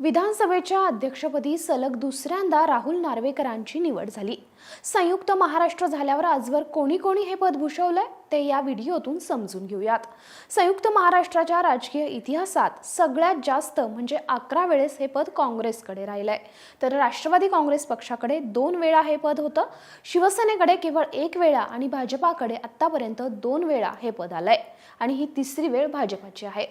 विधानसभेच्या अध्यक्षपदी सलग दुसऱ्यांदा राहुल नार्वेकरांची निवड झाली. संयुक्त महाराष्ट्र झाल्यावर आजवर कोणी कोणी हे पद भूषवलंय ते या व्हिडिओतून समजून घेऊयात. संयुक्त महाराष्ट्राच्या राजकीय इतिहासात सगळ्यात जास्त म्हणजे अकरा वेळेस हे पद काँग्रेसकडे राहिलंय. तर राष्ट्रवादी काँग्रेस पक्षाकडे दोन वेळा हे पद होतं. शिवसेनेकडे केवळ एक वेळा आणि भाजपाकडे आतापर्यंत दोन वेळा हे पद आलंय. आणि ही तिसरी वेळ भाजपाची आहे.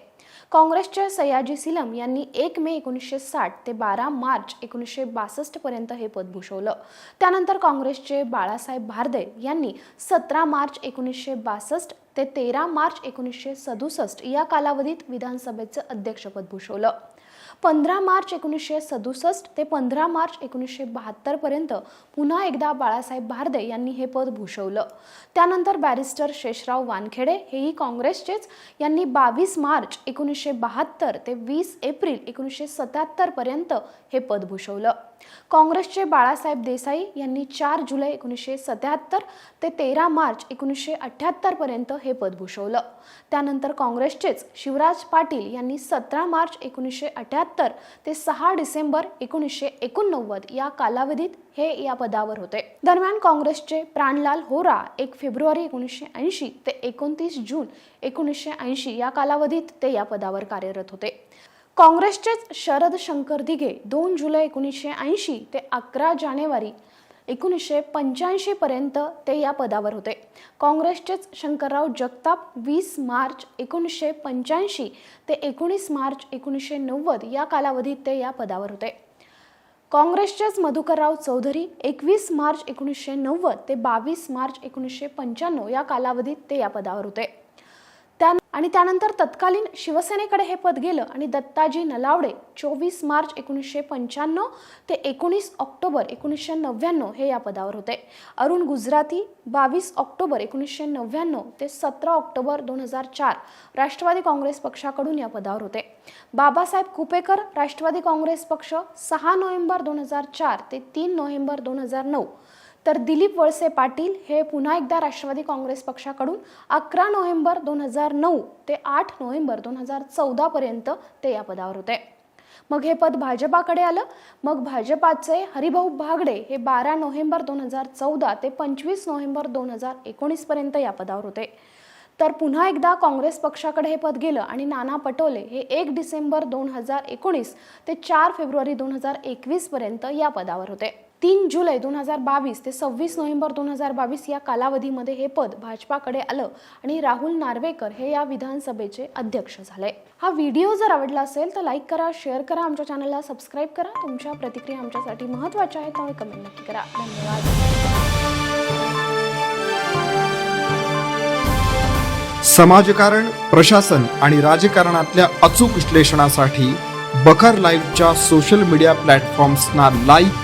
काँग्रेसच्या सयाजी सिलम यांनी एक मे एकोणीसशे साठ ते बारा मार्च एकोणीसशे बासष्ट पर्यंत हे पद भूषवलं. त्यानंतर काँग्रेसचे बाळासाहेब भारदे यांनी सतरा मार्च एकोणीसशे बासष्ट ते तेरा मार्च एकोणीसशे सदुसष्ट या कालावधीत विधानसभेचं अध्यक्षपद भूषवलं. पंधरा मार्च एकोणीसशे सदुसष्ट ते पंधरा मार्च एकोणीसशे बहात्तरपर्यंत पुन्हा एकदा बाळासाहेब भारदे यांनी हे पद भूषवलं. त्यानंतर बॅरिस्टर शेषराव वानखेडे हेही काँग्रेसचेच. यांनी बावीस मार्च एकोणीसशे बहात्तर ते वीस एप्रिल एकोणीसशे सत्याहत्तरपर्यंत हे पद भूषवलं. काँग्रेसचे बाळासाहेब देसाई यांनी चार जुलै एकोणीसशे सत्याहत्तर ते तेरा मार्च एकोणीसशे अठ्ठ्याहत्तरपर्यंत हे पद भूषवलं. त्यानंतर काँग्रेसचेच शिवराज पाटील यांनी सतरा मार्च एकोणीसशे अठ्ठ्याहत्तर ते सहा डिसेंबर एकोणीसशे एकोणनव्वद या कालावधीत हे या पदावर होते. दरम्यान काँग्रेसचे प्राणलाल होरा एक फेब्रुवारी एकोणीसशे ऐंशी ते एकोणतीस जून एकोणीसशे ऐंशी या कालावधीत ते या पदावर कार्यरत होते. काँग्रेसचेच शरद शंकर दिघे दोन जुलै एकोणीसशे ऐंशी ते अकरा जानेवारी एकोणीसशे पंच्याऐंशी पर्यंत ते या पदावर होते. काँग्रेसचेच शंकरराव जगताप वीस मार्च एकोणीसशे पंच्याऐंशी ते एकोणीस मार्च एकोणीसशे नव्वद या कालावधीत ते या पदावर होते. काँग्रेसचेच मधुकरराव चौधरी एकवीस मार्च एकोणीसशे नव्वद ते बावीस मार्च एकोणीसशे पंच्याण्णव या कालावधीत ते या पदावर होते. त्या आणि त्यानंतर तत्कालीन शिवसेनेकडे हे पद गेलं आणि दत्ताजी नलावडे चोवीस मार्च एकोणीसशे पंच्याण्णव ते एकोणीस ऑक्टोबर एकोणीसशे नव्याण्णव हे या पदावर होते. अरुण गुजराती बावीस ऑक्टोबर एकोणीसशे नव्याण्णव ते सतरा ऑक्टोबर दोन हजार चार राष्ट्रवादी काँग्रेस पक्षाकडून या पदावर होते. बाबासाहेब कुपेकर राष्ट्रवादी काँग्रेस पक्ष सहा नोव्हेंबर दोन हजार चार ते तीन नोव्हेंबर दोन हजार नऊ तर दिलीप वळसे पाटील हे पुन्हा एकदा राष्ट्रवादी काँग्रेस पक्षाकडून अकरा नोव्हेंबर दोन हजार नऊ ते आठ नोव्हेंबर दोन हजार चौदापर्यंत ते या पदावर होते. मग हे पद भाजपाकडे आलं. मग भाजपाचे हरिभाऊ भागडे हे बारा नोव्हेंबर दोन हजार चौदा ते पंचवीस नोव्हेंबर दोन हजार एकोणीसपर्यंत या पदावर होते. तर पुन्हा एकदा काँग्रेस पक्षाकडे हे पद गेलं आणि नाना पटोले हे एक डिसेंबर दोन हजार एकोणीस ते चार फेब्रुवारी दोन हजार एकवीसपर्यंत या पदावर होते. तीन जुलै दोन हजार बावीस ते सव्वीस नोव्हेंबर दोन हजार बावीस या कालावधीमध्ये हे पद भाजपाकडे आलं आणि राहुल नार्वेकर हे या विधानसभेचे अध्यक्ष झाले. हा व्हिडिओ जर आवडला असेल तर लाईक करा शेअर करा आमच्या चॅनलला सबस्क्राईब करा. तुमच्या प्रतिक्रिया आमच्यासाठी महत्त्वाच्या आहेत त्यामुळे कमेंट नक्की करा. धन्यवाद. समाजकारण प्रशासन आणि राजकारणातल्या अचूक विश्लेषणासाठी बखर लाईव्हच्या सोशल मीडिया प्लॅटफॉर्म्सना लाईक